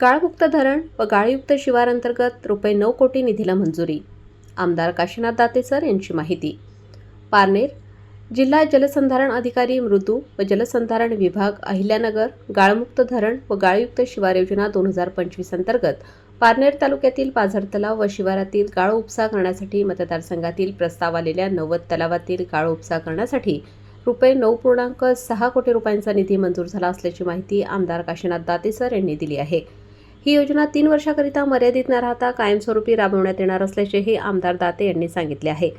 गाळमुक्त धरण व गाळयुक्त शिवारांतर्गत रुपये नऊ कोटी निधीला मंजुरी. आमदार काशीनाथ दातेसर यांची माहिती. पारनेर जिल्हा जलसंधारण अधिकारी मृदू व जलसंधारण विभाग अहिल्यानगर गाळमुक्त धरण व गाळयुक्त शिवार योजना दोन हजार पंचवीस अंतर्गत पारनेर तालुक्यातील पाझर तलाव व शिवारातील गाळ उपसा करण्यासाठी मतदारसंघातील प्रस्ताव आलेल्या नव्वद तलावातील गाळ उपसा करण्यासाठी रुपये नऊ पूर्णांक सहा कोटी रुपयांचा निधी मंजूर झाला असल्याची माहिती आमदार काशीनाथ दातेसर यांनी दिली आहे. ही योजना तीन वर्षाकरिता मर्यादित न राहता कायमस्वरूपी राबवण्यात येणार असल्याचेही आमदार दाते यांनी सांगितले आहे.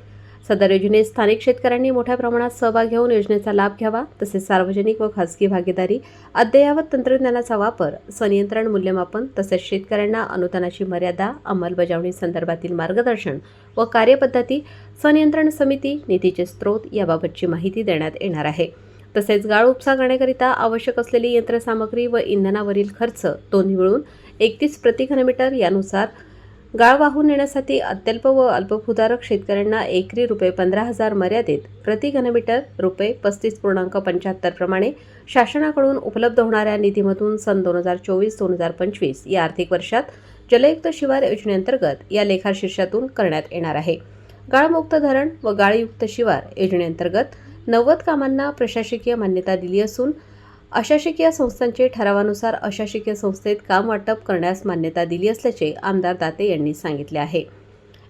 सदर योजनेत स्थानिक शेतकऱ्यांनी मोठ्या प्रमाणात सहभाग घेऊन योजनेचा लाभ घ्यावा तसेच सार्वजनिक व खासगी भागीदारी अद्ययावत तंत्रज्ञानाचा वापर संनियंत्रण मूल्यमापन तसेच शेतकऱ्यांना अनुदानाची मर्यादा अंमलबजावणी संदर्भातील मार्गदर्शन व कार्यपद्धती संनियंत्रण समिती निधीचे स्रोत याबाबतची माहिती देण्यात येणार आहे. तसेच गाळ उपसा करण्याकरिता आवश्यक असलेली यंत्रसामग्री व इंधनावरील खर्च दोन्ही मिळून एकतीस प्रति घनमीटर यानुसार गाळ वाहून नेण्यासाठी अत्यल्प व अल्पभूधारक शेतकऱ्यांना एकरी रुपये पंधरा हजार मर्यादेत प्रति घनमीटर रुपये पस्तीस पूर्णांक पंच्याहत्तर प्रमाणे शासनाकडून उपलब्ध होणाऱ्या निधीमधून सन दोन हजार चोवीस दोन हजार पंचवीस या आर्थिक वर्षात जलयुक्त शिवार योजनेअंतर्गत या लेखाशीर्षातून करण्यात येणार आहे. गाळमुक्त धरण व गाळयुक्त शिवार योजनेअंतर्गत नव्वद कामांना प्रशासकीय मान्यता दिली असून अशासकीय संस्थांचे ठरावानुसार अशासकीय संस्थेत काम वाटप करण्यास मान्यता दिली असल्याचे आमदार दाते यांनी सांगितले आहे.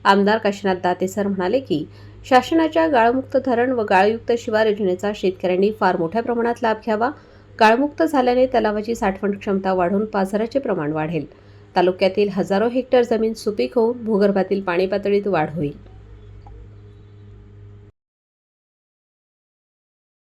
आमदार काशीनाथ दाते सर म्हणाले की शासनाच्या गाळमुक्त धरण व गाळयुक्त शिवार योजनेचा शेतकऱ्यांनी फार मोठ्या प्रमाणात लाभ घ्यावा. गाळमुक्त झाल्याने तलावाची साठवण क्षमता वाढून पाझराचे प्रमाण वाढेल. तालुक्यातील हजारो हेक्टर जमीन सुपीक होऊन भूगर्भातील पाणी पातळीत वाढ होईल.